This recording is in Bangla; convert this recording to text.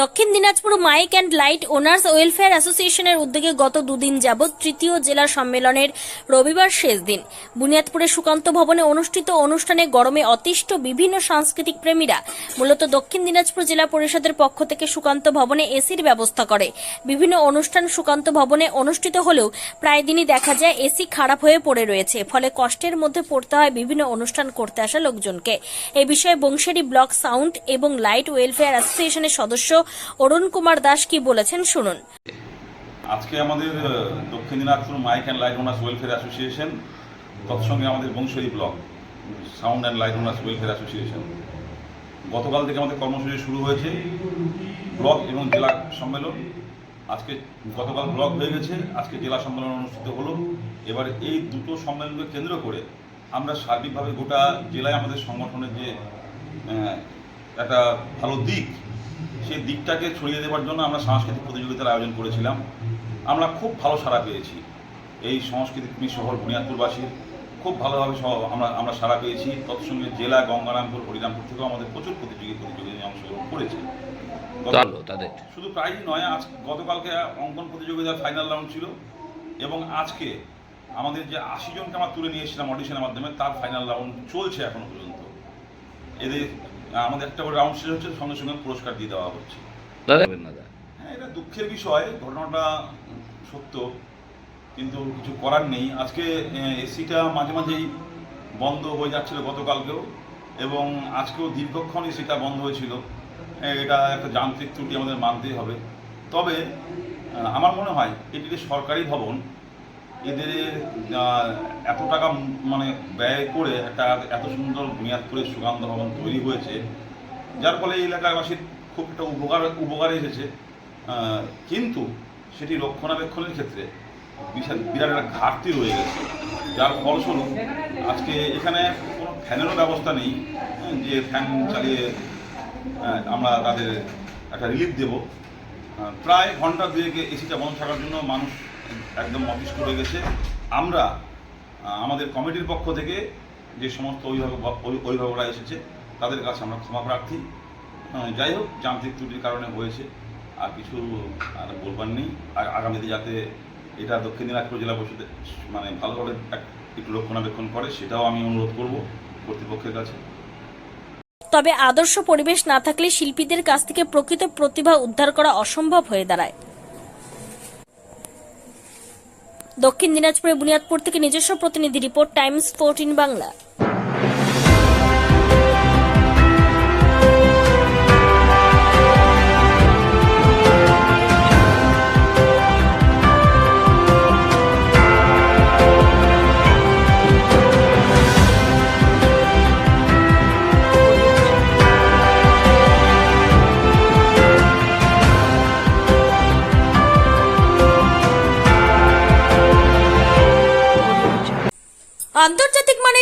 Dakshin Dinajpur mic and light owners welfare অ্যাসোসিয়েশনের উদ্যোগে গত দুদিন যাবৎ তৃতীয় জেলা সম্মেলনের রবিবার শেষ দিন। বুনিয়াদপুরের সুকান্ত ভবনে অনুষ্ঠিত অনুষ্ঠানে গরমে অতিষ্ঠ বিভিন্ন সাংস্কৃতিক প্রেমীরা, মূলত দক্ষিণ দিনাজপুর জেলা পরিষদের পক্ষ থেকে সুকান্ত ভবনে এসির ব্যবস্থা করে। বিভিন্ন অনুষ্ঠান সুকান্ত ভবনে অনুষ্ঠিত হলেও প্রায় দিনই দেখা যায় এসি খারাপ হয়ে পড়ে রয়েছে, ফলে কষ্টের মধ্যে পড়তে হয় বিভিন্ন অনুষ্ঠান করতে আসা লোকজনকে। এ বিষয়ে বংশেরি ব্লক সাউন্ড এবং লাইট ওয়েলফেয়ার অ্যাসোসিয়েশনের সদস্য অরুণ কুমার দাস কি বলেছেন শুনুন। আজকে আমাদের Dakshin Dinajpur mike and light owners welfare association, তৎসঙ্গে আমাদের Banshi block, sound and light owners welfare association. গতকাল থেকে আমাদের কর্মসূচি শুরু হয়েছে, ব্লক এবং জেলা সম্মেলন। আজকে গতকাল ব্লক হয়ে গেছে, আজকে জেলা সম্মেলন অনুষ্ঠিত হলো। এবার এই দুটো সম্মেলনকে কেন্দ্র করে আমরা সার্বিকভাবে গোটা জেলায় আমাদের সংগঠনের যে একটা ভালো দিক সেই দিকটাকে ছড়িয়ে দেওয়ার জন্য আমরা সাংস্কৃতিক প্রতিযোগিতার আয়োজন করেছিলাম। আমরা খুব ভালো সাড়া পেয়েছি। এই সংস্কৃতিক শহর বুনিয়াদপুরবাসীর খুব ভালোভাবে সহ- আমরা আমরা সাড়া পেয়েছি। তৎসঙ্গে জেলা গঙ্গারামপুর হরিরামপুর থেকেও আমাদের প্রচুর প্রতিযোগী প্রতিযোগিতায় অংশগ্রহণ করেছে। তাদের। শুধু প্রাইজ নয় আজ গতকালকে অঙ্কন প্রতিযোগিতার ফাইনাল রাউন্ড ছিল এবং আজকে আমাদের যে আশি জনকে আমরা তুলে নিয়ে এসেছিলাম অডিশনের মাধ্যমে তার ফাইনাল রাউন্ড চলছে এখনও পর্যন্ত। এদের আমাদের একটা করে রাউন্ড শেষ হচ্ছে সঙ্গে সঙ্গে পুরস্কার দিয়ে দেওয়া হচ্ছে। হ্যাঁ এটা দুঃখের বিষয় ঘটনাটা সত্য কিন্তু কিছু করার নেই। আজকে এসিটা মাঝে মাঝেই বন্ধ হয়ে যাচ্ছিল গতকালকেও এবং আজকেও দীর্ঘক্ষণ এসিটা বন্ধ হয়েছিল। হ্যাঁ, এটা একটা যান্ত্রিক ত্রুটি আমাদের মানতেই হবে। তবে আমার মনে হয় এটি যে সরকারি ভবন এদের এত টাকা মানে ব্যয় করে একটা এত সুন্দর বুনিয়াদপুরের সুগন্ধ ভবন তৈরি হয়েছে যার ফলে এই এলাকাবাসীর খুব একটা উপকার উপকারে এসেছে। কিন্তু সেটি রক্ষণাবেক্ষণের ক্ষেত্রে বিশাল বিরাট একটা ঘাটতি রয়ে গেছে। যার ফলস্বরূপ আজকে এখানে কোনো ফ্যানেরও ব্যবস্থা নেই হ্যাঁ, যে ফ্যান চালিয়ে আমরা তাদের একটা রিলিফ দেব। প্রায় ঘণ্টা দুয়েক এসিটা বন্ধ থাকার জন্য মানুষ একদম অতিষ্ঠ হয়ে গেছে। আমরা আমাদের কমিটির পক্ষ থেকে যে সমস্ত অভিভাবক অভিভাবকরা এসেছে, তাদের কাছে আমরা ক্ষমা প্রার্থী। যাই হোক, যান্ত্রিক ত্রুটির কারণে হয়েছে, আর কিছু আর বলবার নেই। আর আগামীতে যাতে এটা দক্ষিণ দিনাজপুর জেলা পরিষদে মানে ভালোভাবে একটু রক্ষণাবেক্ষণ করে, সেটাও আমি অনুরোধ করব কর্তৃপক্ষের কাছে। তবে আদর্শ পরিবেশ না থাকলে শিল্পীদের কাছ থেকে প্রকৃত প্রতিভা উদ্ধার করা অসম্ভব হয়ে দাঁড়ায়। দক্ষিণ দিনাজপুরের বুনিয়াদপুর থেকে নিজস্ব প্রতিনিধি রিপোর্ট টাইমস ফোরটিন বাংলা। আন্তর্জাতিক মানের